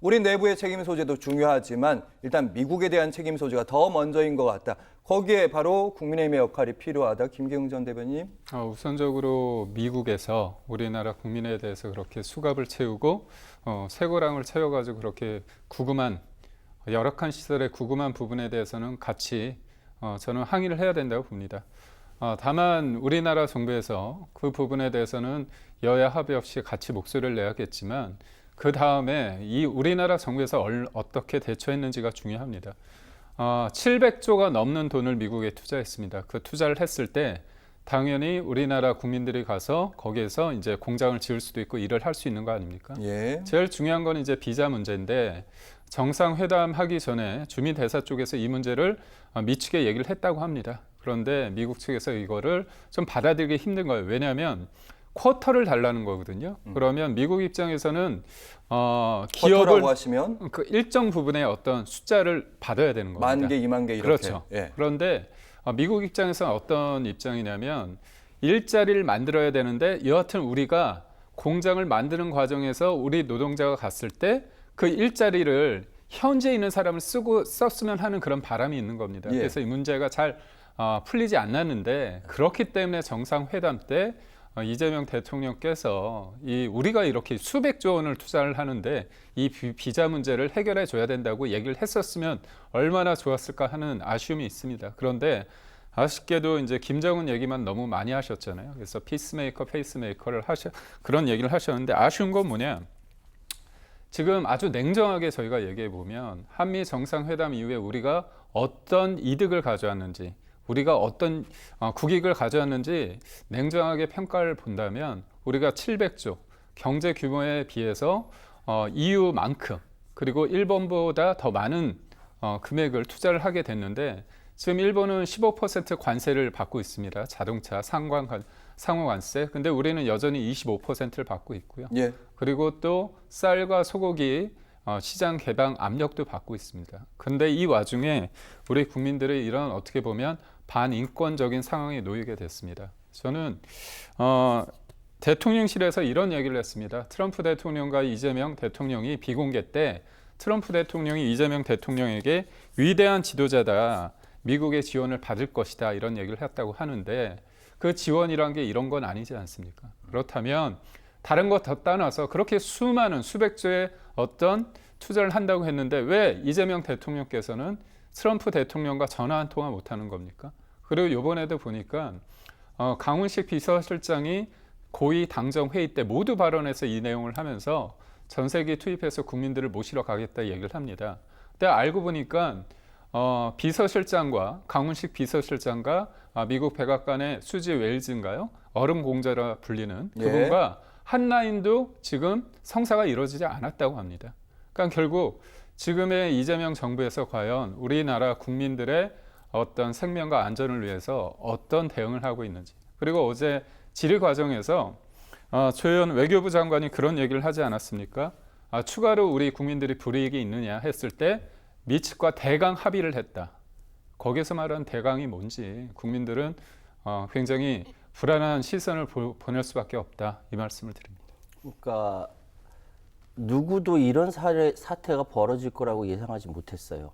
우리 내부의 책임 소재도 중요하지만 일단 미국에 대한 책임 소재가 더 먼저인 것 같다. 거기에 바로 국민의힘의 역할이 필요하다. 김경훈 전 대변인. 어, 우선적으로 미국에서 우리나라 국민에 대해서 그렇게 수갑을 채우고 어, 쇠고랑을 채워가지고 그렇게 구금한 열악한 시설의 구금한 부분에 대해서는 같이 어, 저는 항의를 해야 된다고 봅니다. 어, 다만 우리나라 정부에서 그 부분에 대해서는 여야 합의 없이 같이 목소리를 내야겠지만 그 다음에 이 우리나라 정부에서 얼, 어떻게 대처했는지가 중요합니다. 어, 700조가 넘는 돈을 미국에 투자했습니다. 그 투자를 했을 때 당연히 우리나라 국민들이 가서 거기에서 이제 공장을 지을 수도 있고 일을 할 수 있는 거 아닙니까? 예. 제일 중요한 건 이제 비자 문제인데 정상회담 하기 전에 주민 대사 쪽에서 이 문제를 어, 미치게 얘기를 했다고 합니다. 그런데 미국 측에서 이거를 좀 받아들이기 힘든 거예요. 왜냐하면 쿼터를 달라는 거거든요. 그러면 미국 입장에서는 어, 기업을 하시면 그 일정 부분의 어떤 숫자를 받아야 되는 겁니다. 만 개, 이만 개 이렇게. 그렇죠. 예. 그런데 어, 미국 입장에서는 어떤 입장이냐면 일자리를 만들어야 되는데 여하튼 우리가 공장을 만드는 과정에서 우리 노동자가 갔을 때 그 일자리를 현재 있는 사람을 쓰고 썼으면 하는 그런 바람이 있는 겁니다. 예. 그래서 이 문제가 잘 어, 풀리지 않았는데 그렇기 때문에 정상회담 때 어, 이재명 대통령께서 이 우리가 이렇게 수백조 원을 투자를 하는데 이 비- 비자 문제를 해결해 줘야 된다고 얘기를 했었으면 얼마나 좋았을까 하는 아쉬움이 있습니다. 그런데 아쉽게도 이제 김정은 얘기만 너무 많이 하셨잖아요. 그래서 피스메이커, 페이스메이커를 하셔 그런 얘기를 하셨는데 아쉬운 건 뭐냐? 지금 아주 냉정하게 저희가 얘기해 보면 한미 정상회담 이후에 우리가 어떤 이득을 가져왔는지 우리가 어떤 어, 국익을 가져왔는지 냉정하게 평가를 본다면 우리가 700조 경제 규모에 비해서 어, EU만큼 그리고 일본보다 더 많은 어, 금액을 투자를 하게 됐는데 지금 일본은 15% 관세를 받고 있습니다. 자동차 상관 관- 상호 관세. 근데 우리는 여전히 25%를 받고 있고요. 예. 그리고 또 쌀과 소고기 어, 시장 개방 압력도 받고 있습니다. 근데 이 와중에 우리 국민들이 이런 어떻게 보면 반인권적인 상황에 놓이게 됐습니다. 저는 어, 대통령실에서 이런 얘기를 했습니다. 트럼프 대통령과 이재명 대통령이 비공개 때 트럼프 대통령이 이재명 대통령에게 위대한 지도자다. 미국의 지원을 받을 것이다. 이런 얘기를 했다고 하는데 그 지원이란 게 이런 건 아니지 않습니까? 그렇다면 다른 것더 떠나서 그렇게 수많은 수백 조의 어떤 투자를 한다고 했는데 왜 이재명 대통령께서는 트럼프 대통령과 전화 한 통화 못 하는 겁니까? 그리고 이번에도 보니까 어, 강훈식 비서실장이 고위 당정 회의 때 모두 발언해서 이 내용을 하면서 전세기 투입해서 국민들을 모시러 가겠다 얘기를 합니다. 근데 알고 보니까 어, 비서실장과 강훈식 비서실장과 아, 미국 백악관의 수지 웨일즈인가요? 얼음 공자라 불리는 예. 그분과 한 라인도 지금 성사가 이루어지지 않았다고 합니다. 그러니까 결국 지금의 이재명 정부에서 과연 우리나라 국민들의 어떤 생명과 안전을 위해서 어떤 대응을 하고 있는지 그리고 어제 질의 과정에서 어, 조현 외교부 장관이 그런 얘기를 하지 않았습니까? 아, 추가로 우리 국민들이 불이익이 있느냐 했을 때 미측과 대강 합의를 했다. 거기서 말하는 대강이 뭔지 국민들은 어, 굉장히 불안한 시선을 보, 보낼 수밖에 없다 이 말씀을 드립니다. 그러니까 누구도 이런 사례, 사태가 벌어질 거라고 예상하지 못했어요.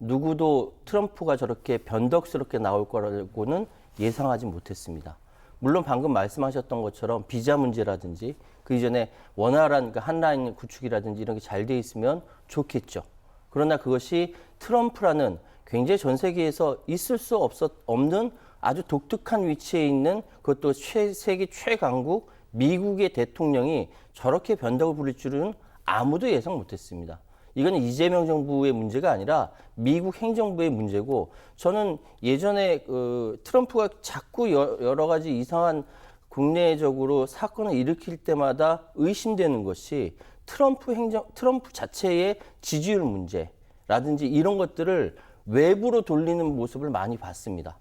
누구도 트럼프가 저렇게 변덕스럽게 나올 거라고는 예상하지 못했습니다. 물론 방금 말씀하셨던 것처럼 비자 문제라든지 그 이전에 원활한 그 한라인 구축이라든지 이런 게 잘 돼 있으면 좋겠죠. 그러나 그것이 트럼프라는 굉장히 전 세계에서 있을 수 없었, 없는 아주 독특한 위치에 있는 그것도 최, 세계 최강국 미국의 대통령이 저렇게 변덕을 부릴 줄은 아무도 예상 못했습니다. 이거는 이재명 정부의 문제가 아니라 미국 행정부의 문제고 저는 예전에 그 트럼프가 자꾸 여- 여러 가지 이상한 국내적으로 사건을 일으킬 때마다 의심되는 것이 트럼프 행정 트럼프 자체의 지지율 문제라든지 이런 것들을 외부로 돌리는 모습을 많이 봤습니다.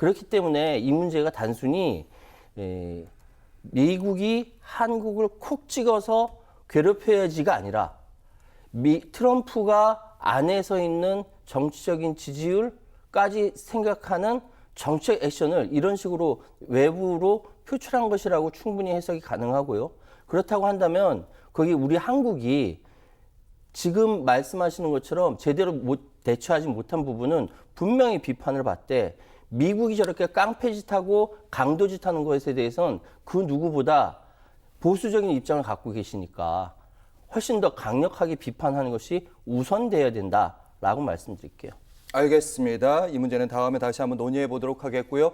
그렇기 때문에 이 문제가 단순히 에, 미국이 한국을 콕 찍어서 괴롭혀야지가 아니라 미, 트럼프가 안에서 있는 정치적인 지지율까지 생각하는 정책 액션을 이런 식으로 외부로 표출한 것이라고 충분히 해석이 가능하고요. 그렇다고 한다면 거기 우리 한국이 지금 말씀하시는 것처럼 제대로 못, 대처하지 못한 부분은 분명히 비판을 받되 미국이 저렇게 깡패짓하고 강도짓하는 것에 대해서는 그 누구보다 보수적인 입장을 갖고 계시니까 훨씬 더 강력하게 비판하는 것이 우선돼야 된다라고 말씀드릴게요. 알겠습니다. 이 문제는 다음에 다시 한번 논의해 보도록 하겠고요.